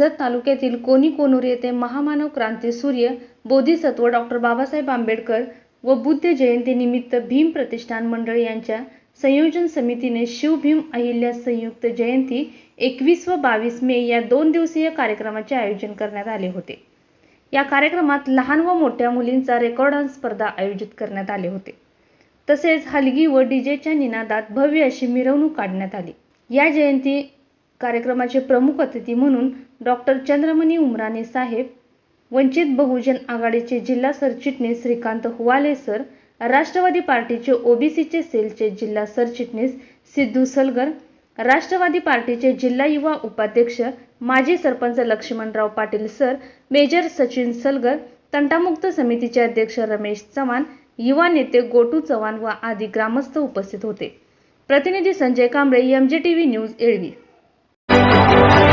तालुक्यातील कोणी कोनूर येथे महामानव क्रांती सूर्य बोधिसत्व डॉक्टर बाबासाहेब आंबेडकर व बुद्ध जयंतीनिमित्त भीम प्रतिष्ठान मंडळ यांच्या संयोजन समितीने शिवभीम अहिल्या संयुक्त जयंती एकवीस व बावीस मे या दोन दिवसीय कार्यक्रमाचे आयोजन करण्यात आले होते. या कार्यक्रमात लहान व मोठ्या मुलींचा रेकॉर्ड डान्स स्पर्धा आयोजित करण्यात आले होते. तसेच हलगी व डीजेच्या निनादात भव्य अशी मिरवणूक काढण्यात आली. या जयंती कार्यक्रमाचे प्रमुख अतिथी म्हणून डॉक्टर चंद्रमणी उमराणे साहेब वंचित बहुजन आघाडीचे जिल्हा सरचिटणीस श्रीकांत हुवाले सर राष्ट्रवादी पार्टीचे ओबीसीचे सेलचे जिल्हा सरचिटणीस सिद्धू सलगर राष्ट्रवादी पार्टीचे जिल्हा युवा उपाध्यक्ष माजी सरपंच लक्ष्मणराव पाटील सर मेजर सचिन सलगर तंटामुक्त समितीचे अध्यक्ष रमेश चव्हाण युवा नेते गोटू चव्हाण व आदी ग्रामस्थ उपस्थित होते. प्रतिनिधी Sanjay Kamble M G T V news एळवी. Thank you.